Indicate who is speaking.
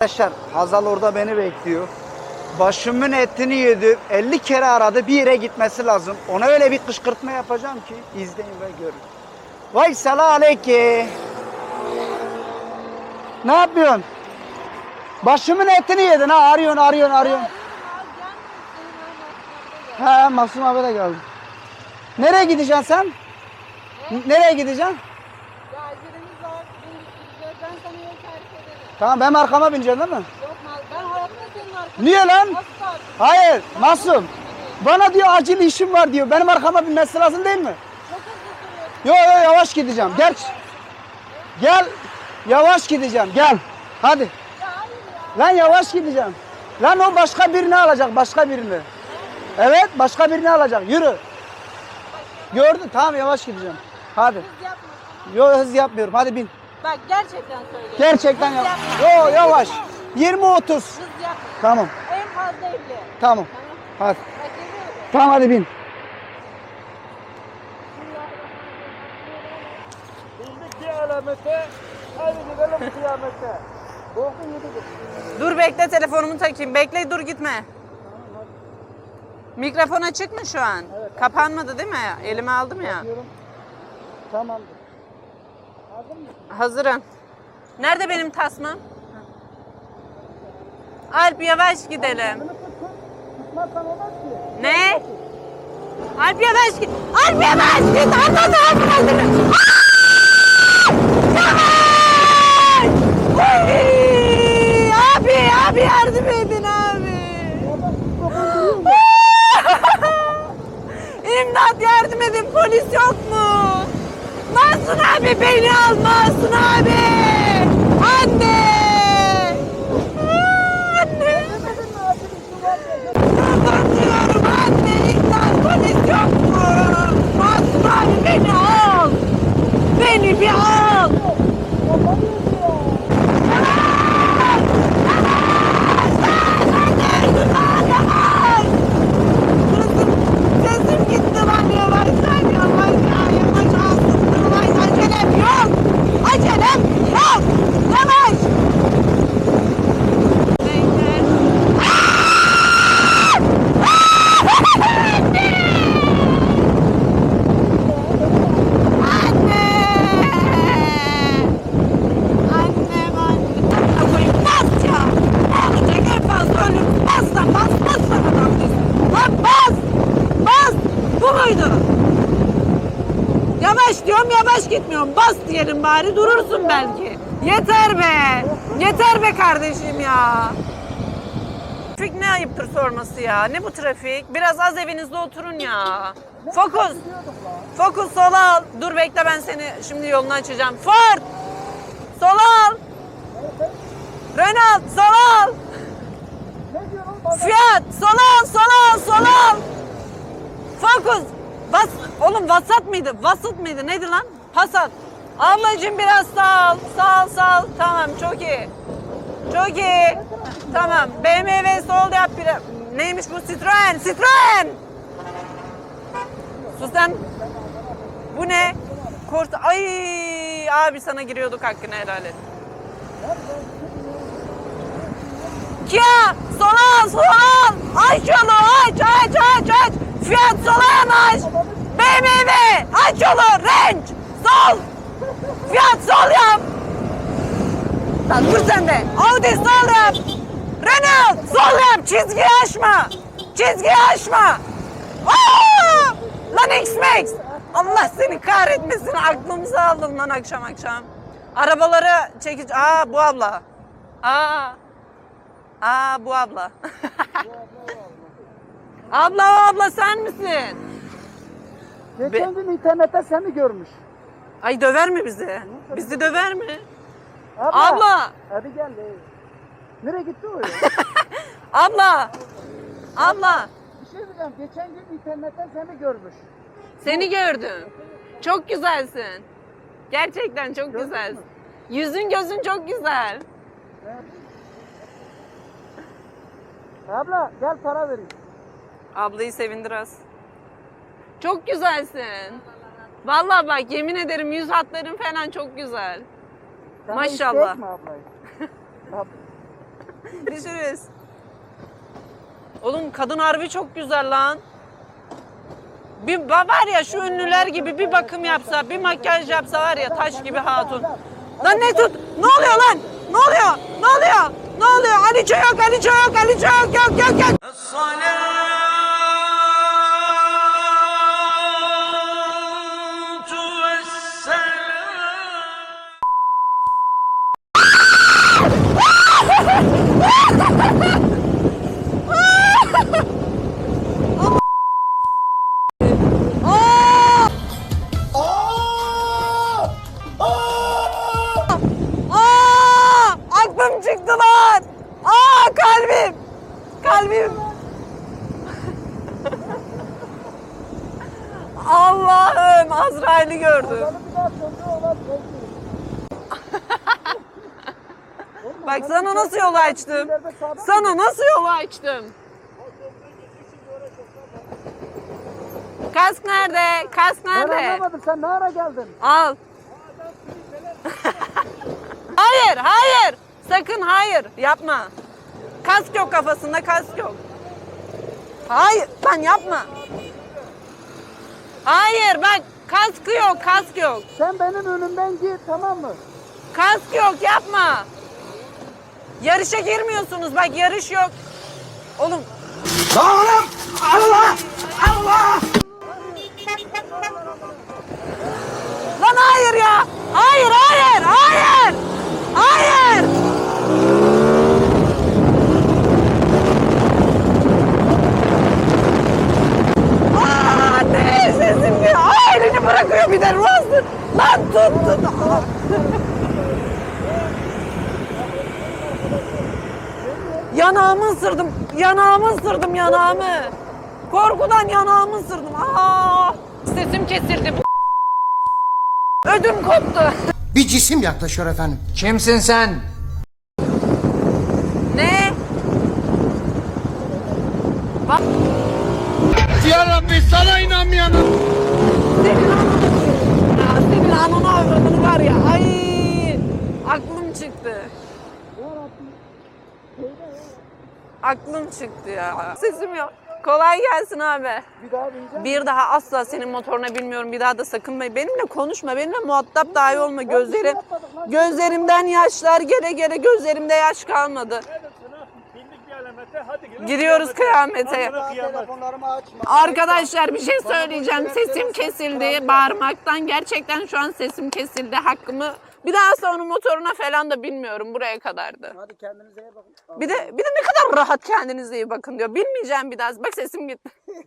Speaker 1: Arkadaşlar Hazal orada beni bekliyor. Başımın etini yedi. 50 kere aradı. Bir yere gitmesi lazım. Ona öyle bir kışkırtma yapacağım ki izleyin ve görün. Vay selam aleyke. Ne yapıyorsun? Başımın etini yedin ha. Arıyorsun, arıyorsun, arıyorsun. He, Masum abi de geldi. Nereye gideceksin sen? Nereye gideceksin?
Speaker 2: Ya acelemiz var. Beni bitireceğiz. Ben sana yol tarif ederim.
Speaker 1: Tamam benim arkama bineceksin değil mi?
Speaker 2: Yok. Ben hayatta senin arkadaşım.
Speaker 1: Niye lan?
Speaker 2: Tarif
Speaker 1: Hayır, Masum. Bana diyor acil işim var diyor. Benim arkama binmesi lazım değil mi?
Speaker 2: Çok hızlı.
Speaker 1: Yo yo yavaş gideceğim. Gel. Gel. Yavaş gideceğim. Gel. Hadi.
Speaker 2: Ya hayır ya.
Speaker 1: Lan yavaş gideceğim. Lan o başka birini alacak. Başka birini. Evet başka birini alacak. Yürü. Gördün. Tamam yavaş gideceğim. Hadi. Yo hız yapmıyorum. Hadi bin.
Speaker 2: Bak gerçekten söylüyorum.
Speaker 1: Gerçekten yavaş. Yo yavaş. 20-30.
Speaker 2: Hız yapma.
Speaker 1: Tamam.
Speaker 2: En fazla 50.
Speaker 1: Tamam.
Speaker 2: Tamam.
Speaker 1: Hadi.
Speaker 2: Bak geliyorum.
Speaker 1: Tamam hadi bin.
Speaker 3: İndiki alamete, hadi gidelim kıyamete. Bokun yedik.
Speaker 4: Dur bekle telefonumu takayım. Bekle dur gitme. Mikrofon açık mı şu an? Kapanmadı değil mi? Elime aldım ya.
Speaker 1: Tamam.
Speaker 4: Hazırım. Nerede benim tasmam? Alp yavaş gidelim. Ne? Alp yavaş git. Alp yavaş git. Arda da Alp hazırım. Yavaş! Abi, abi yardım edin abi. İmdat yardım edin polis yok Masum abi beni al Masum abi. Anne. Kapatıyorum anne. İmdat polis yok mu? Masum abi beni al. Beni bir al. Sesim gitti lan yavaş lan yavaş ya yavaş ağzım yavaş acelem yok acelem yok yavaş Bekle. Anne! Annem anne. Amına koyayım bas ya. Ne olacak en fazla ölüm. Bas lan bas bas lan adam desin. Lan bas. Bas. Bu muydu? Yavaş diyorum yavaş gitmiyorum. Bas diyelim bari durursun belki. Yeter be. Yeter be kardeşim ya. Trafik ne ayıptır sorması ya. Ne bu trafik? Biraz az evinizde oturun ya. Fokus. Fokus sola al. Dur bekle ben seni şimdi yolunu açacağım. Ford. Sola al. Renault sola al. Fiat sola al sola al sola al. Fokus. Bas, oğlum Vasat mıydı? Vasat mıydı? Neydi lan? Passat. Ablacığım biraz sağ ol. Sağ ol sağ ol. Tamam çok iyi. Çok iyi. Tamam. BMW sol yap bir. Neymiş bu? Citroen. Citroen. Sus sen. Bu ne? Kort. Ay abi sana giriyorduk hakkını helal et. Kia sola sola al. Aç yolu aç aç aç aç. Fiat sola yanaş. BMW aç yolu. Sol. Fiat sol yap. Lan dur sen de. Audi sol yap. Renault sol yap. Çizgiyi aşma. Çizgiyi aşma. Aa! Lan X-Max. Allah seni kahretmesin. Aklımızı aldın lan akşam akşam. Arabaları çekici. Aa bu abla. Aa. Aa bu abla. abla o abla sen misin?
Speaker 1: Geçen gün internette seni görmüş.
Speaker 4: Ay döver mi bizi? Bizi döver mi?
Speaker 1: Abla.
Speaker 4: Abla.
Speaker 1: Hadi gel. de. Nereye gitti o ya?
Speaker 4: Abla. Abla.
Speaker 1: bir şey diyeceğim. Geçen gün internetten seni görmüş.
Speaker 4: Seni gördüm. Çok güzelsin. Gerçekten çok güzelsin. Yüzün gözün çok güzel.
Speaker 1: Abla gel para vereyim.
Speaker 4: Ablayı sevindir az. Çok güzelsin. Vallahi bak yemin ederim yüz hatların falan çok güzel.
Speaker 1: Sen de
Speaker 4: Maşallah.
Speaker 1: isteyek mi ablayı? Ab-
Speaker 4: Görüşürüz. Oğlum kadın harbi çok güzel lan. Bir ba- var ya şu ünlüler gibi bir bakım yapsa, bir makyaj yapsa var ya taş gibi hatun. Lan ne tut? Ne oluyor lan? Ne oluyor? Ne oluyor? Ne oluyor? Aliço yok, Aliço yok, Aliço yok, yok, yok, yok. Azrail'i gördüm. Bak sana nasıl yol açtım. Sana nasıl yol açtım? Kask nerede? Kask
Speaker 3: Ben
Speaker 4: nerede?
Speaker 3: anlamadım sen ne ara geldin?
Speaker 4: Al. hayır, hayır. Sakın hayır. Yapma. Kask yok kafasında, kask yok. Hayır, lan yapma. Hayır, bak kaskı yok, kask yok.
Speaker 3: Sen benim önümden git tamam mı?
Speaker 4: Kask yok, yapma. Yarışa girmiyorsunuz, bak yarış yok. Oğlum.
Speaker 1: Oğlum! Allah! Allah!
Speaker 4: Lan hayır ya. Hayır, hayır, hayır. Hayır. Aa, ne sesim bir Aa, elini bırakıyor Ruazlı. Lan tut tut. Aa. Yanağımı ısırdım. Yanağımı ısırdım yanağımı. Korkudan yanağımı ısırdım. Aa! Sesim kesildi. Ödüm koptu.
Speaker 5: Bir cisim yaklaşıyor efendim.
Speaker 1: Kimsin sen?
Speaker 4: Ne? Bak
Speaker 3: Ya Rabbi sana inanmayanım.
Speaker 4: senin ananı avradını var ya. Ay aklım çıktı. Aklım çıktı ya. Sesim yok. Kolay gelsin abi.
Speaker 3: Bir daha bineceğim.
Speaker 4: Bir daha asla senin motoruna bilmiyorum. Bir daha da sakın be- benimle konuşma. Benimle muhatap dahi olma. Gözleri gözlerimden yaşlar gele gele gözlerimde yaş kalmadı. Gidiyoruz kıyamete. Arkadaşlar bir şey söyleyeceğim. Sesim kesildi bağırmaktan. Gerçekten şu an sesim kesildi. Hakkımı bir daha asla onun motoruna falan da bilmiyorum. Buraya kadardı.
Speaker 1: Hadi kendinize iyi bakın.
Speaker 4: Bir de bir de ne kadar rahat kendinize iyi bakın diyor. Bilmeyeceğim bir daha. Bak sesim gitti.